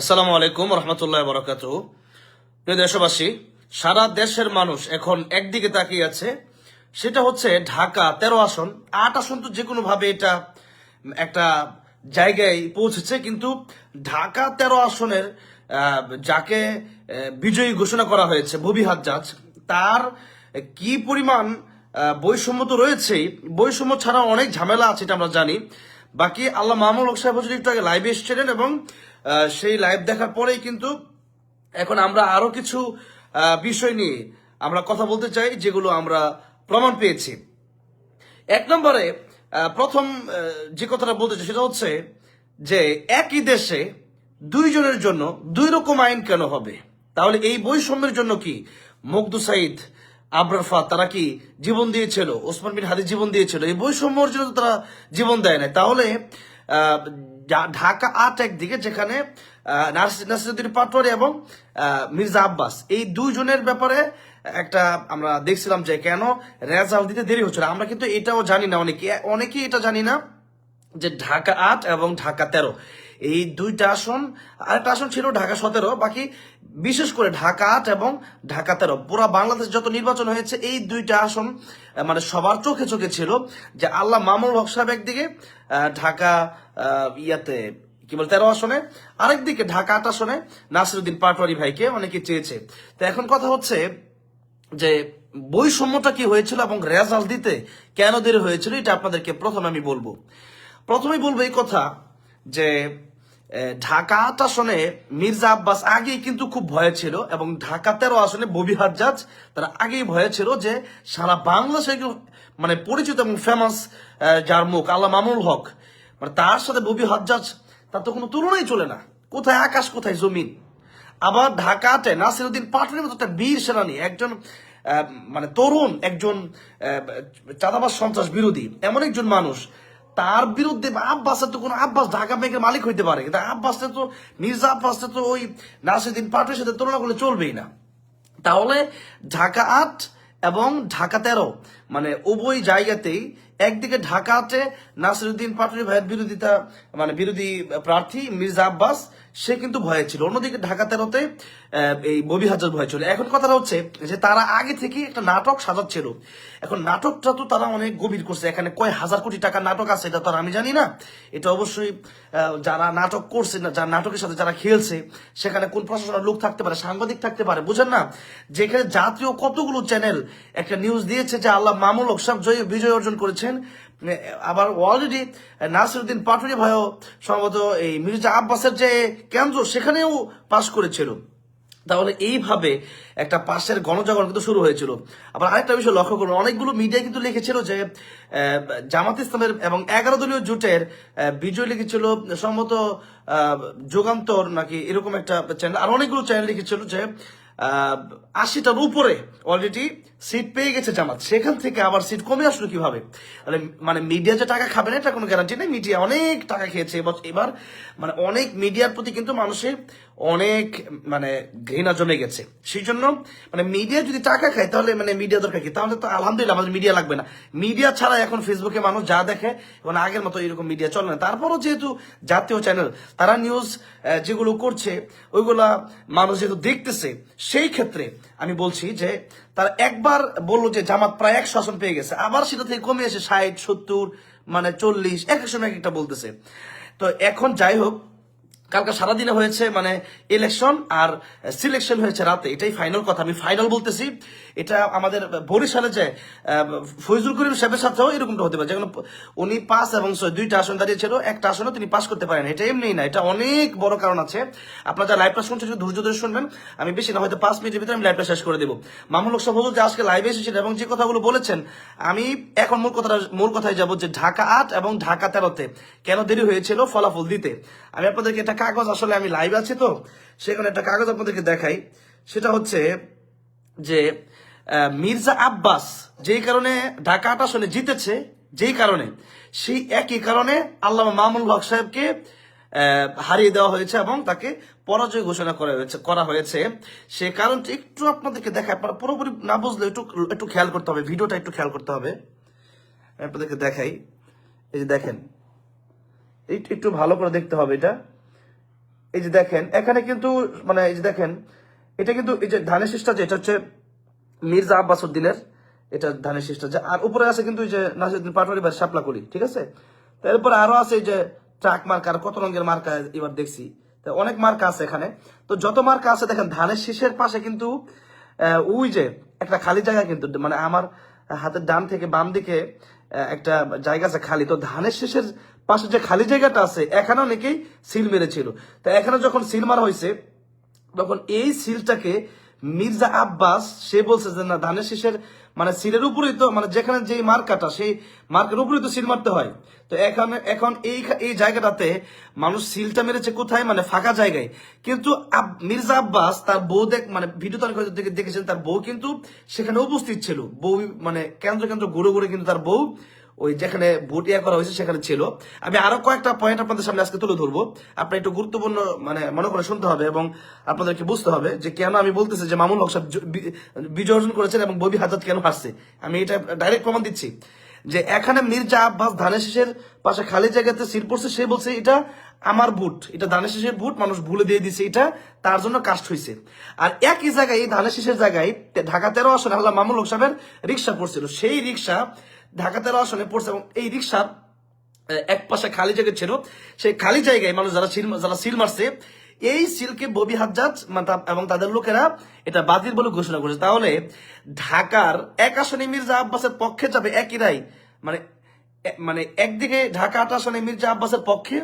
আসসালামু আলাইকুম রহমতুল্লাহ বরকাত দেশবাসী, সারা দেশের মানুষ এখন একদিকে তাকিয়ে আছে। সেটা হচ্ছে ঢাকা, তেরো আসন, আট আসন তো যে ভাবে এটা একটা জায়গায় পৌঁছেছে, কিন্তু ঢাকা, তেরো আসনের যাকে বিজয়ী ঘোষণা করা হয়েছে ববি হাজ্জাজ, তার কি পরিমাণ বৈষম্য তো রয়েছেই। বৈষম্য ছাড়া অনেক ঝামেলা আছে, এটা আমরা জানি। বাকি আল্লাহ মাহমুদ হক সাহেব একটু আগে লাইভে এসেছিলেন এবং সেই লাইভ দেখার পরেই কিন্তু এখন আমরা আরও কিছু বিষয় নিয়ে আমরা কথা বলতে চাই, যেগুলো আমরা প্রমাণ পেয়েছি। এক নম্বরে প্রথম যে কথাটা বলতে চাই সেটা হচ্ছে যে একই দেশে দুইজনের জন্য দুই রকম আইন কেন হবে? তাহলে এই বৈষম্যের জন্য কি মুগ্ধু সাইদ, আবরার ফাত, তারা কি জীবন দিয়েছিল? ওসমান বিন হাদি জীবন দিয়েছিল? এই বৈষম্যর জন্য তারা জীবন দেয় না তাহলে ঢাকা আট একদিকে, যেখানে নাসিরুদ্দিন পাটোয়ারি এবং মির্জা আব্বাস। এই দুইজনের ব্যাপারে একটা আমরা দেখছিলাম যে কেন রেজাল্ট দিতে দেরি হচ্ছে আমরা কিন্তু এটাও জানি না অনেকে। অনেকেই এটা জানি না যে ঢাকা আট এবং ঢাকা তেরো। এই দুইটা আসন, আরেকটা আসন ছিল ঢাকা সতেরো, বাকি বিশেষ করে ঢাকা আট এবং ঢাকা তেরো। পুরো বাংলাদেশ যত নির্বাচন হয়েছে, এই দুইটা আসন মানে সবার চোখে চোখে ছিল যে আল্লাহ মামুল হক সাহেব একদিকে ঢাকা ইয়াতে, কি বলে, তেরো আসনে, আরেকদিকে ঢাকা আট আসনে, নাসিরুদ্দিন পাটোয়ারি ভাইকে অনেকে চেয়েছে। তো এখন কথা হচ্ছে যে বৈষম্যটা কি হয়েছিল এবং রেজাল্ট দিতে কেন দেরি হয়েছিল, এটা আপনাদেরকে প্রথমে আমি বলব। প্রথমেই বলব এই কথা যে ঢাকা আসনে মির্জা আব্বাস আগেই কিন্তু খুব ভয়ে ছিল এবং ঢাকা তেরো আসনে ববি হাজ্জাজ তারা আগেই ভয়ে ছিল যে সারা বাংলাদেশে মানে পরিচিত এবং ফেমাস যার মুখ আল্লাহ মামুল হক। মানে তার সাথে ববি হাজ্জাজ, তার তো কোনো তুলনাই চলে না। কোথায় আকাশ, কোথায় জমিন? আবার ঢাকাতে নাসিরুদ্দিন পাটনের মতো একটা বীর সেনানী, একজন মানে তরুণ, একজন চাঁদাবাস সন্ত্রাস বিরোধী, এমন একজন মানুষ তার বিরুদ্ধে আব্বাসের তো কোনো আব্বাস ঢাকা ব্যাংকের মালিক হইতে পারে। কিন্তু আব্বাসটা তো মির্জা আব্বাস তো ওই নাসিদিন পাটের সাথে তুলনা করলে চলবেই না। তাহলে ঢাকা আট এবং ঢাকা তেরো মানে উভয় জায়গাতেই একদিকে ঢাকাতে নাসিরুদ্দিন পাটরি ভাইয়ের বিরোধিতা মানে বিরোধী প্রার্থী মির্জা আব্বাস, সে কিন্তু ভয়ে ছিল। অন্যদিকে ঢাকা তেরোতে এই ববি হাজার ভয় ছিল। এখন কথাটা হচ্ছে যে তারা আগে থেকে একটা নাটক সাজাচ্ছিল। এখন নাটকটা তো তারা অনেক গভীর করছে। এখানে কয় হাজার কোটি টাকার নাটক আছে, এটা তো আমি জানি না। এটা অবশ্যই যারা নাটক করছে না যারা নাটকের সাথে যারা খেলছে, সেখানে কোন প্রশাসনের লোক থাকতে পারে, সাংবাদিক থাকতে পারে, বুঝেন না? যেখানে জাতীয় কতগুলো চ্যানেল একটা নিউজ দিয়েছে যে আল্লাহ মামুল সাহেব জয়, বিজয় অর্জন করেছেন। আবার অলরেডি নাসিরুদ্দিন পাটুরি ভাইও সম্ভবত এই মির্জা আব্বাসের যে কেন্দ্র, সেখানেও পাশ করেছিল। তাহলে এইভাবে একটা পাশের গণজাগরণ কিন্তু শুরু হয়েছিল। আবার আরেকটা বিষয় লক্ষ্য করুন, অনেকগুলো মিডিয়া কিন্তু লিখেছিল যে জামাত ইসলামের এবং এগারো দলীয় জোটের বিজয় লিখেছিল, সম্ভবত যুগান্তর নাকি এরকম একটা চ্যানেল আর অনেকগুলো চ্যানেল লিখেছিল যে আশিটার উপরে অলরেডি সিট পেয়ে গেছে জামাত। সেখান থেকে আবার সিট কমে আসলো কীভাবে? তাহলে মানে মিডিয়া যে টাকা খাবে না, এটা কোনো গ্যারান্টি নেই। মিডিয়া অনেক টাকা খেয়েছে। এবার মানে অনেক মিডিয়ার প্রতি কিন্তু মানুষের অনেক মানে ঘৃণা জমে গেছে। সেই জন্য মানে মিডিয়া যদি টাকা খায়, তাহলে মানে মিডিয়া দরকার কি? তাহলে তো আলহামদুলিল্লাহ আমাদের মিডিয়া লাগবে না। মিডিয়া ছাড়া এখন ফেসবুকে মানুষ যা দেখে, এবং আগের মতো এরকম মিডিয়া চলে না। তারপরও যেহেতু জাতীয় চ্যানেল তারা নিউজ যেগুলো করছে, ওইগুলা মানুষ যেহেতু দেখতেছে, সেই ক্ষেত্রে আমি বলছি যে তারা একবার বলল যে জামাত প্রায় একশো আসন পেয়ে গেছে, আবার সেটা থেকে কমে এসে ষাট, সত্তর মানে চল্লিশ, এক এক সময় এক একটা বলতেছে। তো এখন যাই হোক কালকে সারাদিনে হয়েছে মানে ইলেকশন আর সিলেকশন হয়েছে রাতে। এটাই ফাইনাল কথা। আমি ফাইনাল বলতেছি, এটা আমাদের বরিশালে যে ফৈজুল করিম সাহেবের সাথেও এরকমটা হতে পারে। যেখানে উনি পাস এবং দুইটা আসন দাঁড়িয়েছিল, একটা আসনও তিনি পাস করতে পারেন এটা এমনি না, এটা অনেক বড় কারণ আছে। আপনারা যারা লাইভটা শুনছেন, ধৈর্য ধরে শুনবেন। আমি বেশি না, হয়তো পাঁচ মিনিটের ভিতরে আমি লাইভটা শেষ করে দেবো। মামুল সাহেব হুজুর যে আজকে লাইভে এসেছিলেন এবং যে কথাগুলো বলেছেন, আমি এখন মূল কথাটা, মূল কথায় যাব যে ঢাকা আট এবং ঢাকা তেরোতে কেন দেরি হয়েছিল ফলাফল দিতে। আমি আপনাদেরকে একটা কাগজ আসলে আমি লাইভ আছি তো, সেখানে একটা কাগজ আপনাদেরকে দেখাই। সেটা হচ্ছে যে মির্জা আব্বাস যেই কারণে ঢাকা আসলে জিতেছে, যেই কারণে, সেই একই কারণে আল্লাহ মামুল হক সাহেবকে হারিয়ে দেওয়া হয়েছে এবং তাকে পরাজয় ঘোষণা করা হয়েছে করা হয়েছে। সে কারণটি একটু আপনাদেরকে দেখায় আপনারা পুরোপুরি না বুঝলে একটু একটু খেয়াল করতে হবে, ভিডিওটা একটু খেয়াল করতে হবে। আপনাদেরকে দেখাই, এই যে দেখেন একটু ভালো করে দেখতে হবে এটা। এই যে দেখেন, এখানে কিন্তু মানে এই যে দেখেন, এটা কিন্তু এই যে ধানের শীষটা যে, এটা হচ্ছে মির্জা আব্বাস উদ্দিনের, এটা ধানের শীষটা যে, আর উপরে আছে কিন্তু এই যে নাসিরুদ্দিন পাটোয়ারি বা শাপলাকলি, ঠিক আছে? তারপরে আরও আছে এই যে ট্রাক মার্কা, আর কত রঙের মার্কা এবার দেখছি। অনেক মার্কা আছে এখানে। তো যত মার্কা আছে, দেখেন, ধানের শীষের পাশে কিন্তু ওই যে একটা খালি জায়গা কিন্তু মানে আমার হাতের ডান থেকে বাম দিকে একটা জায়গা আছে খালি। তো ধানের শীষের পাশে যে খালি জায়গাটা আছে এখানে অনেকেই সিল মেরেছিল। তা এখানে যখন সিল মারা হয়েছে, তখন এই সিলটাকে মির্জা আব্বাস, সে বলছে যে, না, ধানের শীষের মানে সিলের উপরেই তো মানে যেখানে যে মার্কাটা, সেই মার্কের উপরেই তো সিল মারতে হয়। তো এখানে, এখন এই এই জায়গাটাতে মানুষ সিলটা মেরেছে কোথায়? মানে ফাঁকা জায়গায়। কিন্তু মির্জা আব্বাস তার বউ দেখ মানে ভিডিও তার দেখেছেন, তার বউ কিন্তু সেখানে উপস্থিত ছিল। বউ মানে কেন্দ্র কেন্দ্র ঘুরে ঘুরে কিন্তু তার বউ ওই যেখানে ভোট ইয়া করা হয়েছে, সেখানে ছিল। আমি আরও কয়েকটা পয়েন্ট আপনাদের সামনে আজকে তুলে ধরবো। আপনার একটু গুরুত্বপূর্ণ মানে মনে করে শুনতে হবে এবং আপনাদেরকে বুঝতে হবে যে কেন আমি বলতেছি যে মামুন হক সাহেব বিজয় অর্জন করেছেন এবং ববি হাজার কেন হাসছে আমি এটা ডাইরেক্ট প্রমাণ দিচ্ছি যে এখানে মির্জা আব্বাস ধানের শীষের পাশে খালি জায়গাতে সিল পড়ছে, সে বলছে এটা আমার বুট এটা ধানের শীষের বুট মানুষ ভুলে দিয়ে দিছে এটা, তার জন্য কাস্ট হয়েছে। আর একই জায়গায়, এই ধানের শীষের জায়গায় ঢাকা তেরো আসনে আল্লাহ মামুন হক সাহেবের রিক্সা পড়ছিল। সেই রিক্সা ঢাকা তেরো আসনে পড়ছে এবং এই রিক্সার এক পাশে খালি জায়গা ছিল। সেই খালি জায়গায় মানুষ যারা সিল যারা সিল মারছে, এই সিলকে ববি হাজ্জাজ এবং তাদের লোকেরা এটা বাতিল বলে ঘোষণা করেছে। তাহলে ঢাকার এক আসনে মির্জা আব্বাসের পক্ষে যাবে একই রায়? মানে মানে একদিকে ঢাকা আট আসনে মির্জা আব্বাসের পক্ষে,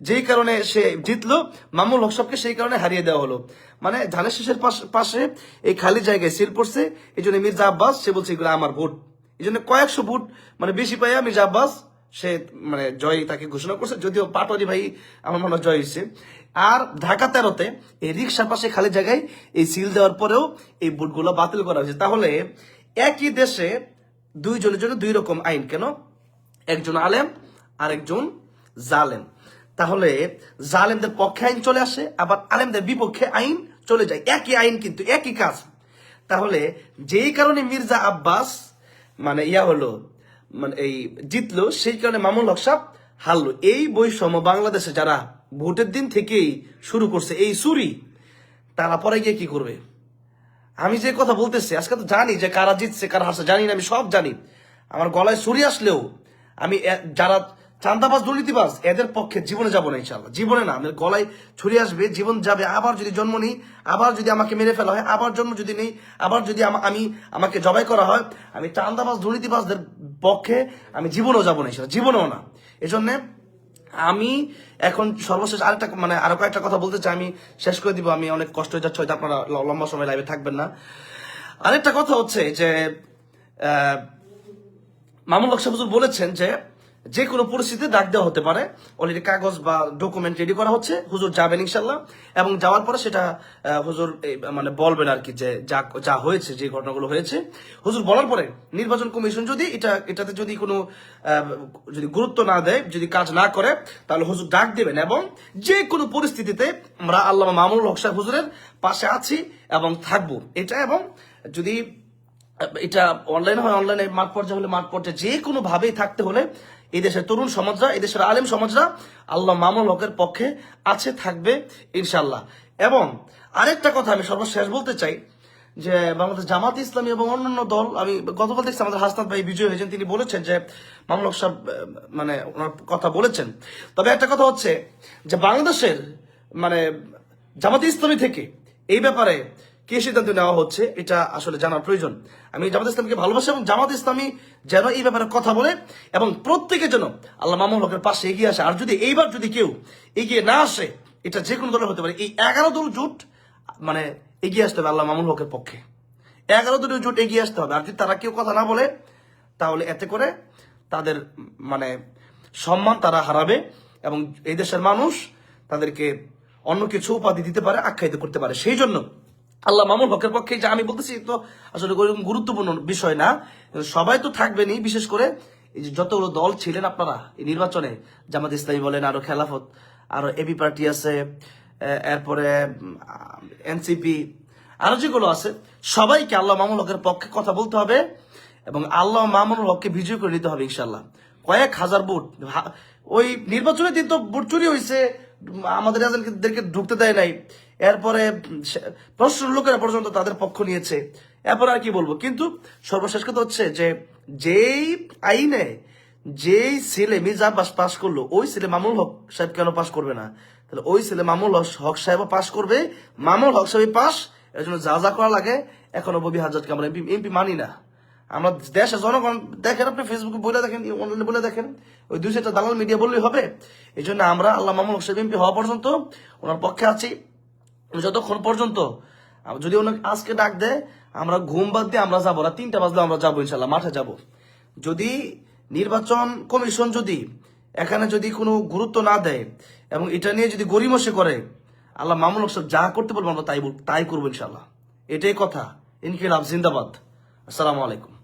যেই কারণে সে জিতলো মামুল হক সাহেবকে সেই কারণে হারিয়ে দেওয়া হলো। মানে ধানের শেষের পাশে এই খালি জায়গায় সিল পড়ছে এই জন্য মির্জা আব্বাস, সে বলছে এগুলো আমার ভোট। এই জন্য কয়েকশো ভোট মানে বেশি পাইয়া মির্জা আব্বাস, সে মানে জয় তাকে ঘোষণা করছে, যদিও পাটোয়ারি ভাই আমার মনে হয় জয় হয়েছে। আর ঢাকা তেরোতে এই রিক্সার পাশে খালি জায়গায় এই সিল দেওয়ার পরেও এই ভোটগুলো বাতিল করা হয়েছে। তাহলে একই দেশে দুইজনের জন্য দুই রকম আইন, কেন? একজন আলেম আর একজন জালেম। তাহলে জালেমদের পক্ষে আইন চলে আসে, আবার আলেমদের বিপক্ষে আইন চলে যায়। একই আইন কিন্তু একই কাজ। তাহলে যেই কারণে মির্জা আব্বাস মানে ইয়া হলো মানে এই জিতলো, সেই কারণে মামুল হক সাহ হারলো। এই বৈষম্য বাংলাদেশে যারা ভোটের দিন থেকেই শুরু করছে এই সুরি তারা পরে গিয়ে কি করবে? আমি যে কথা বলতেছি, আজকে তো জানি যে কারা জিতছে, কারা হারছে, জানি না, আমি সব জানি। আমার গলায় ছুরি আসলেও আমি যারা চান্দাবাজ, দুর্নীতিবাজ, এদের পক্ষে জীবনে যাব না ইনশাল্লাহ জীবনে না, আমার গলায় ছুরি আসবে, জীবন যাবে। আবার যদি জন্ম নিই, আবার যদি আমাকে মেরে ফেলা হয়, আবার জন্ম যদি নেই, আবার যদি আমা- আমি, আমাকে জবাই করা হয়, আমি চান্দাবাজ, দুর্নীতিবাজদের পক্ষে আমি জীবনেও যাব না ইনশাল্লাহ জীবনেও না। এজন্যে আমি এখন সর্বশেষ আরেকটা মানে আরও কয়েকটা কথা বলতে চাই। আমি শেষ করে দিব, আমি অনেক কষ্ট হয়ে যাচ্ছে, হয়তো আপনারা লম্বা সময় লাইভে থাকবেন না। আরেকটা কথা হচ্ছে যে হক সাহেব বলেছেন যে যে কোনো পরিস্থিতিতে ডাক দেওয়া হতে পারে। অলরেডি কাগজ বা ডকুমেন্ট রেডি করা হচ্ছে। হুজুর যাবেন ইনশাল্লাহ এবং যাওয়ার পরে সেটা হুজুর মানে বলবেন আর কি যে যা যা হয়েছে, যে ঘটনাগুলো হয়েছে। হুজুর বলার পরে নির্বাচন কমিশন যদি এটা, এটাতে যদি কোনো যদি গুরুত্ব না দেয়, যদি কাজ না করে, তাহলে হুজুর ডাক দেবেন এবং যে কোনো পরিস্থিতিতে আমরা আল্লাহ মামুল হক সাহেব হুজুরের পাশে আছি এবং থাকব। এটা এবং যদি এটা অনলাইন হয় অনলাইনে মাঠ পর্যায়ে হলে মাঠ পর্যায়ে যে কোনো ভাবেই থাকতে হলে এই দেশের তরুণ সমাজরা, এই দেশের আলেম সমাজরা আল্লাহ মামুল হকের পক্ষে আছে, থাকবে ইনশাল্লাহ এবং আরেকটা কথা আমি সর্বশেষ বলতে চাই, যে বাংলাদেশ জামাত ইসলামী এবং অন্যান্য দল, আমি গতকাল দেখছি আমাদের হাসনাত ভাই বিজয় হয়েছেন, তিনি বলেছেন যে মামুল হক সাহেব মানে ওনার কথা বলেছেন। তবে একটা কথা হচ্ছে যে বাংলাদেশের মানে জামাত ইসলামী থেকে এই ব্যাপারে কি সিদ্ধান্ত নেওয়া হচ্ছে, এটা আসলে জানার প্রয়োজন। আমি জামাত ইসলামকে ভালোবাসি এবং জামাত ইসলামী যেন এই ব্যাপারে কথা বলে এবং প্রত্যেকের জন্য আল্লাহ মামুল হকের পাশে এগিয়ে আসে। আর যদি এইবার যদি কেউ এগিয়ে না আসে, এটা যে কোনো দলের হতে পারে। এই এগারো দল জোট মানে এগিয়ে আসতে হবে আল্লাহ মামুল হকের পক্ষে। এগারো দলীয় জোট এগিয়ে আসতে হবে। আর যদি তারা কেউ কথা না বলে, তাহলে এতে করে তাদের মানে সম্মান তারা হারাবে এবং এই দেশের মানুষ তাদেরকে অন্য কিছু উপাধি দিতে পারে, আখ্যায়িত করতে পারে। সেই জন্য আল্লাহ মামুন হকের পক্ষে যে আমি বলতেছি তো আসলে গুরুত্বপূর্ণ বিষয় না। সবাই তো থাকবেনই, বিশেষ করে এই যে যতগুলো দল ছিলেন আপনারা এই নির্বাচনে, জামাত ইসলামী বলেন, আরও খেলাফত, আরও এবি পার্টি আছে এরপরে এনসিপি আরও যেগুলো আছে, সবাইকে আল্লাহ মামুন হকের পক্ষে কথা বলতে হবে এবং আল্লাহ মামুনুল হককে বিজয় করে নিতে হবে ইনশাল্লাহ কয়েক হাজার হা- ওই নির্বাচনের দিন তো ভোট চুরি হয়েছে আমাদের ঢুকতে দেয় নাই। এরপরে প্রশ্ন লোকেরা পর্যন্ত তাদের পক্ষ নিয়েছে। এরপর আর কি বলব? কিন্তু সর্বশেষ কথা হচ্ছে যে, যেই আইনে যেই ছেলে মির্জা পাস পাস করল, ওই ছেলে মামুল হক সাহেব কেন পাস করবে না? তাহলে ওই ছেলে মামুল হক- সাহেব পাস করবে মামুল হক সাহেব পাস এর জন্য যা যা করা লাগে, এখনও ববি হাজারকে আমরা এমপি এমপি মানি না। আমরা দেশে জনগণ দেখেন, আপনি ফেসবুকে বলে দেখেন অনলাইনে বলে দেখেন, ওই দুই চারটা দালাল মিডিয়া বললেই হবে। এই জন্য আমরা আল্লাহ মামুল হক সাহেব এমপি হওয়া পর্যন্ত ওনার পক্ষে আছি। যতক্ষণ পর্যন্ত, যদি ওনাকে আজকে ডাক দেয়, আমরা ঘুম বাদ দিয়ে আমরা যাব। না তিনটা বাজলে আমরা যাব ইনশাল্লাহ, মাঠে যাব। যদি নির্বাচন কমিশন যদি এখানে যদি কোনো গুরুত্ব না দেয় এবং এটা নিয়ে যদি গরিমসে করে, আল্লাহ হক সাহেব যা করতে বলব আমরা তাই তাই করব ইনশাল্লাহ। এটাই কথা। ইনকিলাব, জিন্দাবাদ। আসসালামু আলাইকুম।